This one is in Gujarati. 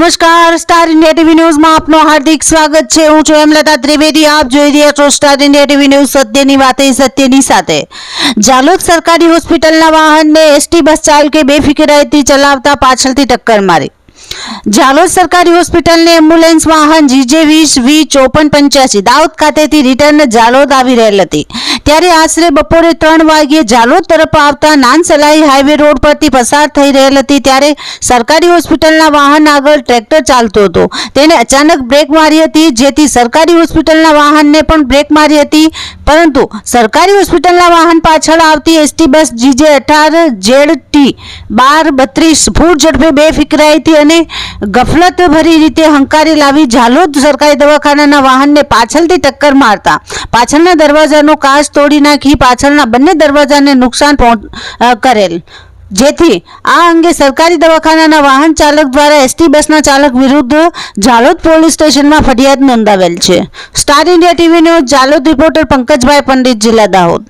નમસ્કાર, સ્ટાર ઇન્ડિયા ટીવી ન્યૂઝમાં આપનું હાર્દિક સ્વાગત છે. હું છું હેમલતા ત્રિવેદી. આપ જોઈ રહ્યા છો સ્ટાર ઇન્ડિયા ટીવી ન્યૂઝ સત્યની વાતે સત્યની સાથે. જાલોદ સરકારી હોસ્પિટલના વાહનને એસટી બસ ચાલકે બેફિકરાઈથી ચલાવતા પાછળથી ટક્કર મારી. જાલોદ સરકારી હોસ્પિટલને એમ્બ્યુલન્સ વાહન જીજે વીસ વી ચોપન પંચ્યાસી દાઉદ ખાતેથી રિટર્ન જાલોદ આવી રહેલ હતી. ત્યારે આશરે બપોરે ત્રણ વાગ્યે જાલોદ તરફ આવતા નાનસલાઈ હાઈવે રોડ પરથી પસાર થઈ રહેલ હતી ત્યારે સરકારી હોસ્પિટલના વાહન આગળ ટ્રેક્ટર ચાલતો હતો. તેને અચાનક બ્રેક મારી હતી, જેથી સરકારી હોસ્પિટલના વાહનને પણ બ્રેક મારી હતી. પરંતુ સરકારી હોસ્પિટલના વાહન પાછળ આવતી એસટી બસ જીજે અઢાર, જેડ, ટી, બાર, બત્રીસ ફૂટ ઝડપે બે ફિકરાઈ હતી અને ગફલત ભરી રીતે હંકારી લાવી ઝાલોદ સરકારી દવાખાનાના વાહનને પાછળથી ટક્કર મારતા. પાછળના દરવાજાનો કાચ તોડી નાખી પાછળના બંને દરવાજાને નુકસાન કરેલ. જેથી આ અંગે સરકારી દવાખાનાના વાહન ચાલક દ્વારા એસટી બસના ચાલક વિરુદ્ધ ઝાલોદ પોલીસ સ્ટેશનમાં ફરિયાદ નોંધાવેલ છે. Star India TV news, Zalod reporter Pankajbhai Pandit, જિલ્લા દાહોદ.